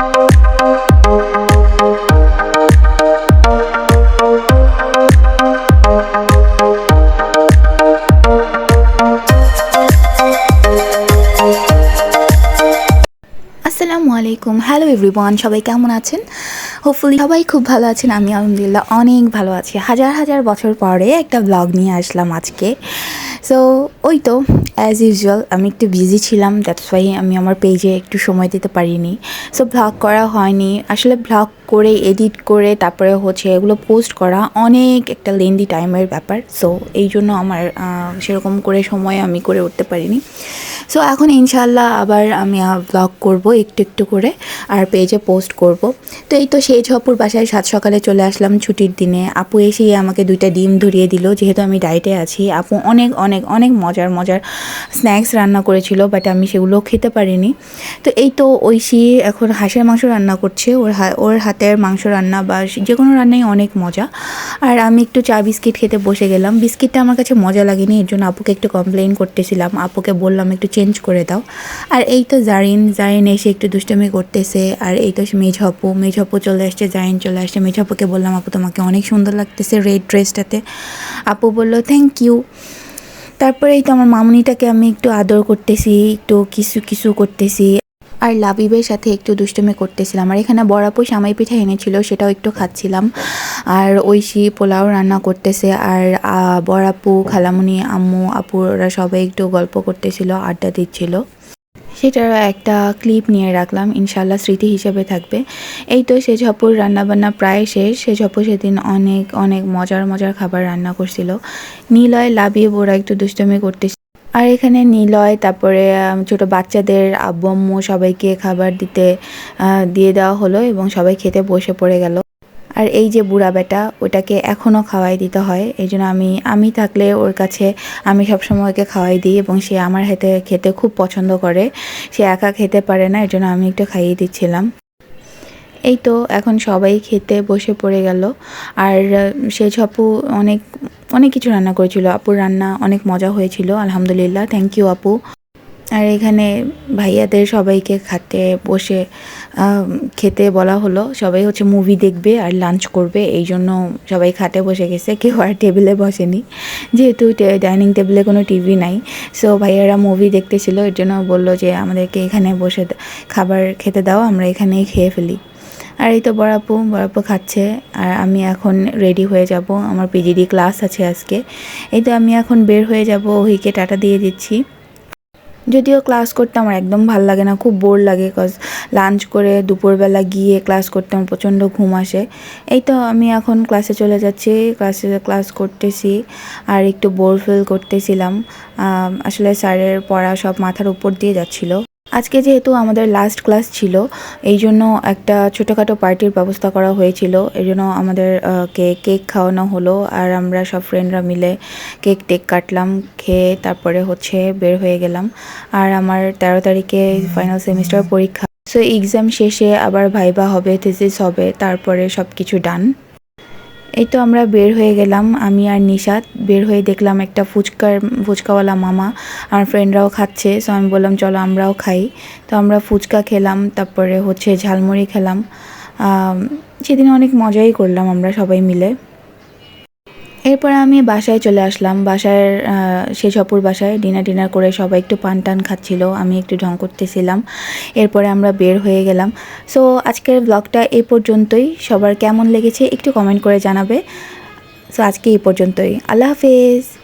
Thank you. আলাইকুম। Hello everyone সবাই কেমন আছেন? হোপফুলি সবাই খুব ভালো আছেন আমি আলহামদুলিল্লাহ অনেক ভালো আছি। হাজার হাজার বছর পরে একটা ব্লগ নিয়ে আসলাম আজকে। সো ওই তো অ্যাজ ইউজুয়াল আমি একটু বিজি ছিলাম দ্যাটস ওয়াই আমি আমার পেজে একটু সময় দিতে পারিনি। সো ব্লগ করা হয়নি। আসলে ব্লগ করে এডিট করে, তারপরে হচ্ছে এগুলো পোস্ট করা অনেক একটা লেন্দি টাইমের ব্যাপার। সো এই জন্য আমার সেরকম করে সময় আমি করে উঠতে পারিনি। সো এখন ইনশাল্লাহ আবার আমি ব্লগ করব একটু একটু করে আর পেজে পোস্ট করব। তো এই তো সেই ঝপুর বাসায় সাত সকালে চলে আসলাম ছুটির দিনে। আপু এসেই আমাকে দুইটা ডিম ধরিয়ে দিল। যেহেতু আমি ডায়েটে আছি, আপু অনেক অনেক অনেক মজার মজার স্ন্যাক্স রান্না করেছিল বাট আমি সেগুলো খেতে পারিনি। তো এই তো ঐশী এখন হাঁসের মাংস রান্না করছে। ওর হা- ওর হাতের মাংস রান্না বা যে কোনো রান্নাই অনেক মজা। আর আমি একটু চা, বিস্কিট খেতে বসে গেলাম। বিস্কিটটা আমার কাছে মজা লাগেনি, এর জন্য আপুকে একটু কমপ্লেন করতেছিলাম। আপুকে বললাম, একটু চেঞ্জ করে দাও। আর এই তো জারিন জারিন এসে একটু দুষ্টমি করতেছে। আর এই তো মেঝপু মেঝপু চলে আসছে, জারিন চলে আসছে। মেঝপুকে বললাম, আপু, তোমাকে অনেক সুন্দর লাগতেছে রেড ড্রেসটাতে আপু বলল থ্যাংক ইউ তারপরে এই তো আমার মামুনিটাকে আমি একটু আদর করতেছি, একটু কিছু কিছু করতেছি। আর লাবিবের সাথে একটু দুষ্টুমি করতেছিলাম। আর এখানে বড়াপু সামাই পিঠা এনেছিল, সেটাও একটু খাচ্ছিলাম। আর ঐশী পোলাও রান্না করতেছে, আর বড়াপু খালামুনি, আম্মু, আপু, ওরা সবাই একটু গল্প করতেছিল, আড্ডা দিচ্ছিল। সেটার একটা ক্লিপ নিয়ে রাখলাম ইনশাল্লাহ স্মৃতি হিসেবে থাকবে। এই তো সে ঝপুর রান্নাবান্না প্রায় শেষ। সে ঝপু সেদিন অনেক অনেক মজার মজার খাবার রান্না করছিল। নীলয় লাবিয়ে ওরা একটু দুষ্টুমি করতেছিল। আর এখানে নিলয়, তারপরে ছোট বাচ্চাদের আব্বু, আম্মু সবাইকে খাবার দিতে দিয়ে দেওয়া হলো এবং সবাই খেতে বসে পড়ে গেল। আর এই যে বুড়া বেটা, ওটাকে এখনও খাওয়াই দিতে হয়। এই জন্য আমি আমি থাকলে ওর কাছে আমি সবসময় ওকে খাওয়াই দিই এবং সে আমার হাতে খেতে খুব পছন্দ করে। সে একা খেতে পারে না এর জন্য আমি একটু খাইয়ে দিচ্ছিলাম। এই তো, এখন সবাই খেতে বসে পড়ে গেল। আর, সে ঝপু অনেক অনেক কিছু রান্না করেছিল। আপুর রান্না অনেক মজা হয়েছিল, আলহামদুলিল্লাহ। থ্যাংক ইউ আপু। আর এখানে ভাইয়াদের সবাইকে খাতে বসে খেতে বলা হলো। সবাই হচ্ছে মুভি দেখবে আর লাঞ্চ করবে, এই জন্য সবাই খাটে বসে গেছে। কেউ আর টেবিলে বসেনি। যেহেতু ডাইনিং টেবিলে কোনো টিভি নাই সো ভাইয়ারা মুভি দেখতেছিল, এর জন্য বলল যে, আমাদেরকে এখানে বসে খাবার খেতে দাও, আমরা এখানেই খেয়ে ফেলি। আর এই তো বড়াপু বড়াপু খাচ্ছে। আর আমি এখন রেডি হয়ে যাব। আমার পিজিডি ক্লাস আছে আজকে। এই তো আমি এখন বের হয়ে যাব, ওহিকে টাটা দিয়ে দিচ্ছি। যদিও ক্লাস করতে আমার একদম ভালো লাগে না, খুব বোর লাগে কজ লাঞ্চ করে দুপুরবেলা গিয়ে ক্লাস করতে আমার প্রচণ্ড ঘুম আসে। এই তো আমি এখন ক্লাসে চলে যাচ্ছি। ক্লাসে ক্লাস করতেছি, আর একটু বোর ফিল করতেছিলাম। আসলে স্যারের পড়া সব মাথার উপর দিয়ে যাচ্ছিল। আজকে যেহেতু আমাদের লাস্ট ক্লাস ছিল, এই জন্য একটা ছোটোখাটো পার্টির ব্যবস্থা করা হয়েছিল। এই জন্য আমাদের কে কেক খাওয়ানো হলো আর আমরা সব ফ্রেন্ডরা মিলে কেক টেক কাটলাম, খেয়ে তারপরে হচ্ছে বের হয়ে গেলাম। আর আমার তেরো তারিখে ফাইনাল সেমিস্টার পরীক্ষা। সো এক্সাম শেষে আবার ভাইবা হবে থিসিস হবে, তারপরে সব কিছু ডান এই তো আমরা বের হয়ে গেলাম, আমি আর নিশাত। বের হয়ে দেখলাম একটা ফুচকার, ফুচকাওয়ালা মামা, আমার ফ্রেন্ডরাও খাচ্ছে। সো আমি বললাম, চলো আমরাও খাই। তো আমরা ফুচকা খেলাম, তারপরে হচ্ছে ঝালমুড়ি খেলাম। সেদিন অনেক মজাই করলাম আমরা সবাই মিলে। এরপরে আমি বাসায় চলে আসলাম। বাসার সে সপুর বাসায় ডিনার ডিনার করে সবাই একটু পান টান খাচ্ছিল। আমি একটু ঢং করতেছিলাম। এরপরে আমরা বের হয়ে গেলাম। সো আজকের ব্লগটা এই পর্যন্তই। সবার কেমন লেগেছে একটু কমেন্ট করে জানাবে। সো আজকে এই পর্যন্তই। আল্লাহ হাফেজ।